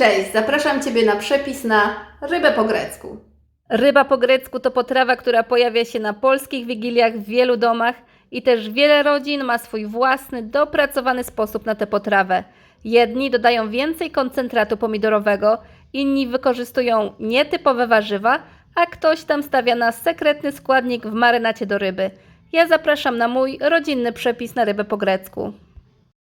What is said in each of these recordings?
Cześć, zapraszam Ciebie na przepis na rybę po grecku. Ryba po grecku to potrawa, która pojawia się na polskich wigiliach w wielu domach i też wiele rodzin ma swój własny, dopracowany sposób na tę potrawę. Jedni dodają więcej koncentratu pomidorowego, inni wykorzystują nietypowe warzywa, a ktoś tam stawia na sekretny składnik w marynacie do ryby. Ja zapraszam na mój rodzinny przepis na rybę po grecku.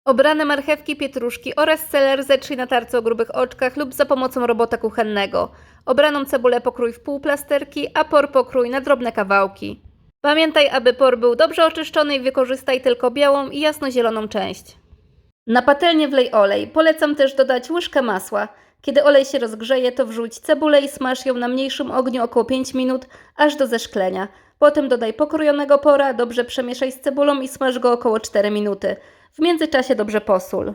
Obrane marchewki, pietruszki oraz seler zetrzyj na tarce o grubych oczkach lub za pomocą robota kuchennego. Obraną cebulę pokrój w pół plasterki, a por pokrój na drobne kawałki. Pamiętaj, aby por był dobrze oczyszczony i wykorzystaj tylko białą i jasnozieloną część. Na patelnię wlej olej. Polecam też dodać łyżkę masła. Kiedy olej się rozgrzeje, to wrzuć cebulę i smaż ją na mniejszym ogniu około 5 minut, aż do zeszklenia. Potem dodaj pokrojonego pora, dobrze przemieszaj z cebulą i smaż go około 4 minuty. W międzyczasie dobrze posól.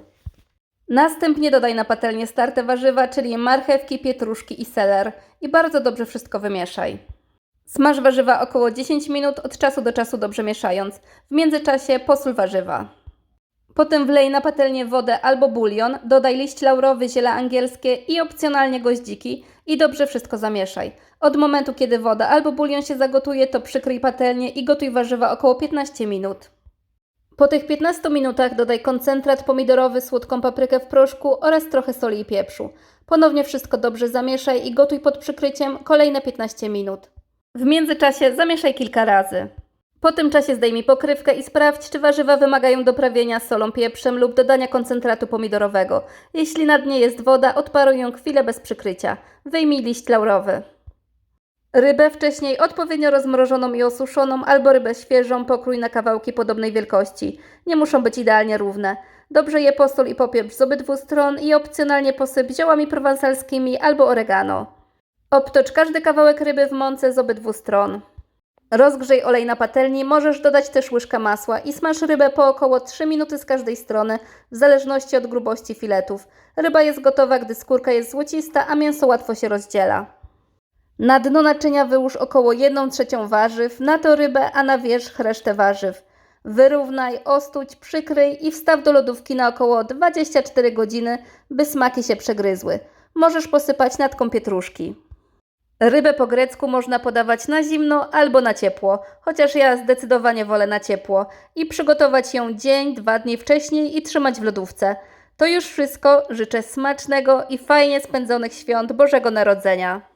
Następnie dodaj na patelnię starte warzywa, czyli marchewki, pietruszki i seler i bardzo dobrze wszystko wymieszaj. Smaż warzywa około 10 minut, od czasu do czasu dobrze mieszając. W międzyczasie posól warzywa. Potem wlej na patelnię wodę albo bulion, dodaj liść laurowy, ziele angielskie i opcjonalnie goździki i dobrze wszystko zamieszaj. Od momentu, kiedy woda albo bulion się zagotuje, to przykryj patelnię i gotuj warzywa około 15 minut. Po tych 15 minutach dodaj koncentrat pomidorowy, słodką paprykę w proszku oraz trochę soli i pieprzu. Ponownie wszystko dobrze zamieszaj i gotuj pod przykryciem kolejne 15 minut. W międzyczasie zamieszaj kilka razy. Po tym czasie zdejmij pokrywkę i sprawdź, czy warzywa wymagają doprawienia solą, pieprzem lub dodania koncentratu pomidorowego. Jeśli na dnie jest woda, odparuj ją chwilę bez przykrycia. Wyjmij liść laurowy. Rybę wcześniej odpowiednio rozmrożoną i osuszoną albo rybę świeżą pokrój na kawałki podobnej wielkości. Nie muszą być idealnie równe. Dobrze je posól i popieprz z obydwu stron i opcjonalnie posyp ziołami prowansalskimi albo oregano. Obtocz każdy kawałek ryby w mące z obydwu stron. Rozgrzej olej na patelni, możesz dodać też łyżkę masła i smaż rybę po około 3 minuty z każdej strony, w zależności od grubości filetów. Ryba jest gotowa, gdy skórka jest złocista, a mięso łatwo się rozdziela. Na dno naczynia wyłóż około 1 trzecią warzyw, na to rybę, a na wierzch resztę warzyw. Wyrównaj, ostuć, przykryj i wstaw do lodówki na około 24 godziny, by smaki się przegryzły. Możesz posypać natką pietruszki. Rybę po grecku można podawać na zimno albo na ciepło, chociaż ja zdecydowanie wolę na ciepło i przygotować ją dzień, dwa dni wcześniej i trzymać w lodówce. To już wszystko. Życzę smacznego i fajnie spędzonych świąt Bożego Narodzenia.